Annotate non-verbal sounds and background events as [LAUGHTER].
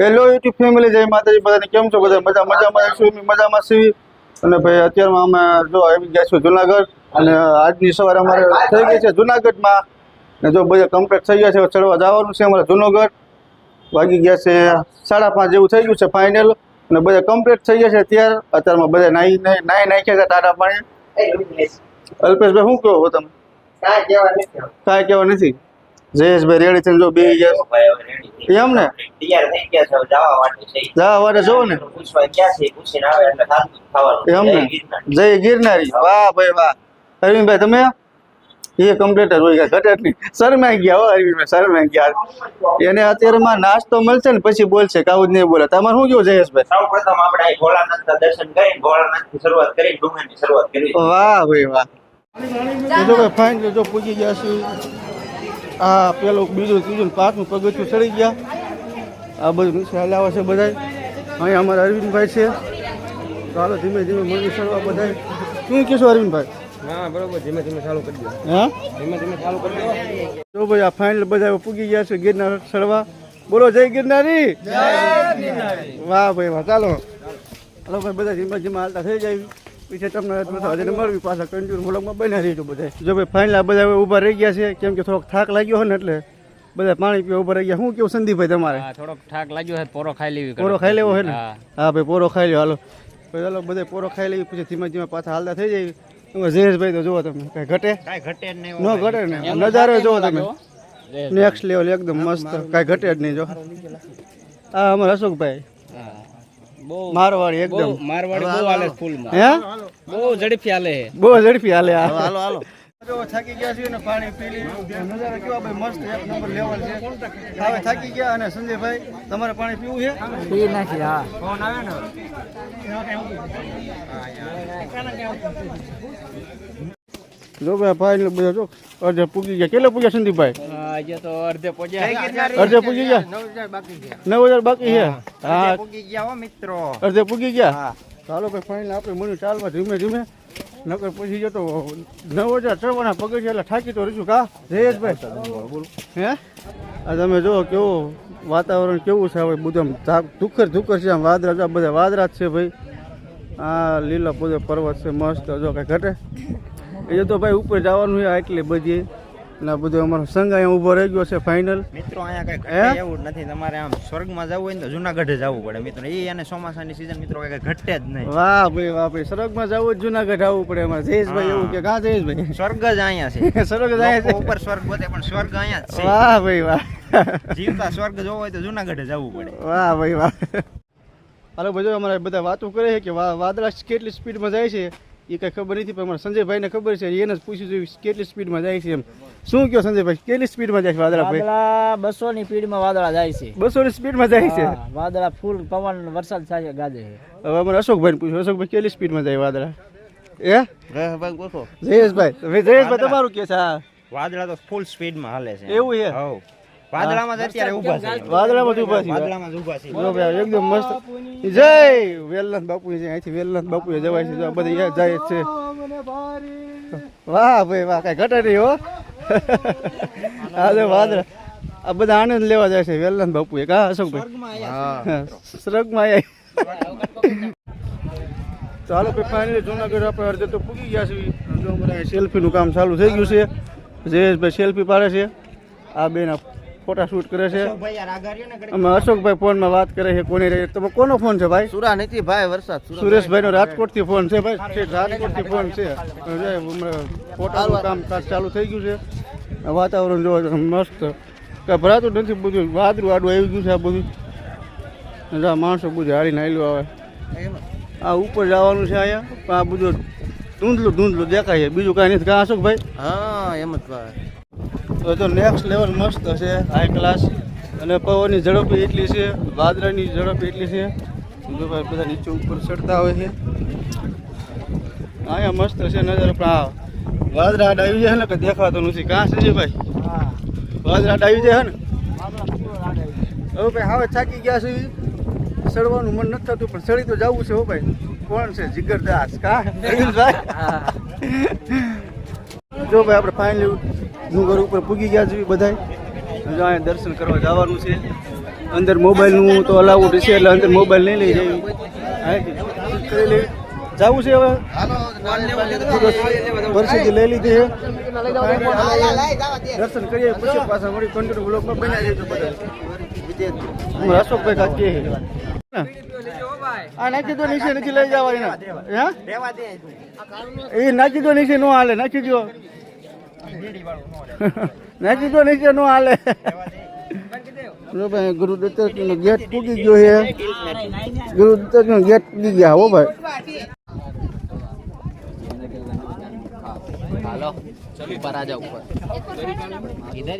Hello YouTube family જય માતાજી. બધાને કેમ છો? બધા મજા મજામાં છું? મજામાં છીએ અને ભાઈ અત્યારમાં અમે જો આવી ગયા છું જુનાગઢ. અને આજની સવારે અમારે થઈ ગઈ છે જુનાગઢમાં. ને જો બધા કમ્પ્લીટ થઈ ગયા છે ચડવા જવાનું છે અમારે જુનાગઢ. વાગી ગયા છે સાડા પાંચ જેવું થઈ ગયું છે ફાઇનલ અને બધા કમ્પ્લીટ થઈ ગયા છે અત્યારે. અત્યારમાં બધા નાહી નાહી નાખ્યા છે ટાટા પાણી. અલ્પેશભાઈ શું કહો તમે? કાંઈ કહેવા નથી? જયેશભાઈ રેડી થઈને જો બે ગયા. એમ ને? જવા વારે જોવો ને. એમ ને? જય ગિરનારી. વાહ ભાઈ વાહ. અરવિંદભાઈ તમે? એ કમ્પ્લીટ જ હોય ગયા ઘટે જ નહીં. શરમાઈ ગયા હો અરવિંદભાઈ શરમાઈ ગયા. એને અત્યારમાં નાસ્તો મળશે ને પછી બોલશે કાવું જ નહીં બોલે. તમારે શું કેવું જયેશભાઈ સૌ પ્રથમ આપણે અહીં ભોળાનાથના દર્શન કરી ભોળાનાથથી શરૂઆત કરી ડુંગરની શરૂઆત કરી. વાહ ભાઈ વાહ. જો ભાઈ ફાઇન જો પૂજી ગયા છે. આ પેલું બીજું ત્રીજું પાંચમું પગથિયું ચડી ગયા. આ બધું નીચે હલાવે છે બધા અહીંયા અમારા અરવિંદભાઈ છે. ચાલો ધીમે ધીમે મંદિર ચડવા બધા શું કહેશો અરવિંદભાઈ? હા બરોબર ધીમે ધીમે ચાલુ કરી દો. ધીમે ધીમે ચાલુ કરી દો. જો ભાઈ આ ફાઇનલ બધા પૂગી ગયા છે ગિરનાર ચડવા. બોલો જય ગિરનારી. વાહ ભાઈ વાહ ચાલો. ચાલો ભાઈ બધા ધીમે ધીમે હાલતા થઈ જાય. પીછે તમને હજાર મળવી પાછા કન્ટિન્યુ વ્લોગમાં બન્યા રહીશું બધા. જો ભાઈ ફાઇનલ બધા ઊભા ઊભા રહી ગયા છે કેમ કે થોડોક થાક લાગ્યો હોય ને એટલે બધા પાણી પીવા ઊભા રહી ગયા. શું કેવું સંદીપભાઈ તમારે? થોડોક થાક લાગ્યો હોય પોરો ખાઈ લેવી પોરો ખાઈ લેવો હોય ને? હા. હા ભાઈ પોરો ખાઈ લ્યો હાલો. પછી ચાલો બધા પોરો ખાઈ લેવી પછી ધીમે ધીમે પાછા હાલતા થઈ જાય. જયેશભાઈ તો જુઓ તમે કાંઈ ઘટે? કાંઈ ઘટે જ નહીં ન ઘટે ને? નજારો જુઓ તમે. નેક્સ્ટ લેવલ એકદમ મસ્ત. કાંઈ ઘટે જ નહીં જો. આ અમારા અશોકભાઈ. બહુ મારવાડી એકદમ. મારવાડી બહુ હાલે ફૂલમાં હે? બહુ ઝડપી હાલે. બહુ ઝડપી હાલે હાલો હાલો થાકી ગયા છીએ ને પાણી પી લીધું નજારો કેવા ભાઈ મસ્ત એક નંબર લેવલ છે. હવે થાકી ગયા અને સંજયભાઈ તમારે પાણી પીવું છે? પી નાખી હા. જો ભાઈ ફાઇનલ બધા જો અડધે પૂગી ગયા. કેટલે પૂગ્યા સંદીપભાઈ આજે તો અડધે પહોંચ્યા અડધે પૂગી ગયા? નવ હજાર બાકી છે. હા. પૂગી ગયા હો મિત્રો. અડધે પૂગી ગયા? ચાલો ભાઈ ફાઇનલ આપણે મને ચાલવા ધીમે ધીમે. નકર પછી જતો નવ હજાર ચડવાના પગે છે એટલે થાકી તો રહીશું. કા? જયેશભાઈ હે? આ તમે જુઓ કેવું વાતાવરણ કેવું છે હવે બધું આમ ધાક- ધુક્કર ધુક્કર છે આમ વાદળા જો આ બધા વાદળા જ છે ભાઈ. આ લીલા બધો પર્વત છે મસ્ત જો કાંઈ ઘટે. એ તો ભાઈ ઉપર જવાનું છે એટલી બધી. ના બધું અમારો સંઘ અહીંયા ઊભો રહી ગયો છે ફાઇનલ મિત્રો અહીંયા કઈ એવું નથી. તમારે આમ સ્વર્ગમાં જવું હોય ને તો જુનાગઢ જવું પડે મિત્રો. એ અને ચોમાસાની સિઝન મિત્રો કઈ ઘટે જ નહીં. વાહ ભાઈ વાહ ભાઈ. સ્વર્ગમાં જવું જુનાગઢ આવવું પડે અમારે. જયેશભાઈ એવું કે કા જયેશભાઈ. સ્વર્ગ જ અહીંયા છે. [LAUGHS] સ્વર્ગ જ અહીંયા છે. ઉપર સ્વર્ગ બધે પણ સ્વર્ગ અહીંયા જ છે. વાહ ભાઈ વાહ. જીવતા સ્વર્ગ જોવો હોય તો જુનાગઢ જવું પડે. વાહ ભાઈ વાહ. હાલો બધું અમારે બધા વાતો કરે છે કે વાદળા કેટલી સ્પીડમાં જાય છે. એ કઈ ખબર નથી પણ અમારા સંજયભાઈને ખબર છે એને જ પૂછ્યું જોઈએ કેટલી સ્પીડમાં જાય છે એમ. શું કહો સંજયભાઈ કેટલી સ્પીડમાં જાય છે વાદળા વાદળા બસો ની સ્પીડમાં વાદળા જાય છે. બસો ની સ્પીડમાં જાય છે? વાદળા ફૂલ પવન વરસાદ થાય ગાજે હવે અમારે અશોકભાઈને પૂછ્યું અશોકભાઈ કેટલી સ્પીડમાં જાય વાદળા? એ જયેશભાઈ જયેશભાઈ તમારું કે છે વાદળા તો ફૂલ સ્પીડમાં હાલે છે. એવું છે? હવ વાદળામાં અત્યારે ઊભા છે. વાદળામાં જ ઊભા છે. વાદળામાં જ ઊભા છે. જો ભાઈ એકદમ મસ્ત. જય! વેલનાથ બાપુ છે અહીંથી વેલનાથ બાપુ જવાય છે. જો આ બધા જાય છે. વાહ ભાઈ વાહ કઈ ઘટે નહીં હો. આ જો વાદળા. આ બધા આનંદ લેવા જાય છે વેલનાથ બાપુ એ કા અશોકભાઈ હા. સ્વર્ગમાં આયા. તો હાલો ભાઈ ફાઇનલી જુનાગઢ આપણે અડધે તો પૂગી ગયા છીએ જો અમારે સેલ્ફીનું કામ ચાલુ થઈ ગયું છે. જયેશભાઈ સેલ્ફી પાડે છે. આ બેના ફોટા શૂટ કરે છે. અમે અશોકભાઈ ફોનમાં વાત કરે છે કોની રહી તમે કોનો ફોન છે ભાઈ? સુરા નથી ભાઈ વરસાદ. સુરેશભાઈ નો રાજકોટથી ફોન છે ભાઈ. રાજકોટથી ફોન છે. ફોટાનું કામકાજ ચાલુ થઈ ગયું છે. વાતાવરણ જોવા મસ્ત. કઈ ભરાતું નથી બધું વાદળું આડું આવી ગયું છે આ બધું. આ માણસો બધું હારીને આવેલું આવે. આ ઉપર જવાનું છે અહીંયા. પણ આ બધું ધૂંધલું ધૂંધલું દેખાય છે. બીજું કાંઈ નથી. કાં અશોકભાઈ? હા એમ જ ભાઈ. તો જો નેક્સ્ટ લેવલ મસ્ત છે હાઈ ક્લાસ અને પવનની ઝડપ એટલી છે વાદળાની ઝડપ એટલી છે. ભાઈ બધા નીચે ઉપર ચડતા હોય છે. અહીંયા મસ્ત છે નજર પણ આ વાદળા આવી જાય ને કે દેખાતો નથી. કાં છે ભાઈ? વાદળા આવી જાય ને? હવે ભાઈ હવે થાકી ગયા છે. ચડવાનું મન નથી થતું પણ ચડી તો જવું છે હો ભાઈ. કોણ છે? જીગરદાસ કા? ભાઈ જો ભાઈ આપણે ફાઇનલી ડુંગર ઉપર પૂગી ગયા છીએ બધાય. જો અહીંયા દર્શન કરવા જવાનું છે. અંદર મોબાઈલનું તો અલાઉડ છે, એટલે અંદર મોબાઈલ નહીં લઈ જાય. જવું છે હવે? પરિસ્થિતિ લઈ લીધી છે. દર્શન કરીએ, પછી પાછા મળી કન્ટિન્યુ બ્લોકમાં બન્યા બધા હું અશોકભાઈ કાકી આ નાખી દો, નીચે નથી લઈ જવા એના. હે? એ નાખી દો, નીચે નો હાલે, નાખી દો. [LAUGHS] નાખી તો નીચે નો હાલે. જો ભાઈ ગુરુદત્ત નો ગેટ તૂટી ગયો છે. ગુરુદત્ત નો ગેટ તૂટી ગયા હો ભાઈ. હાલો ઉપર.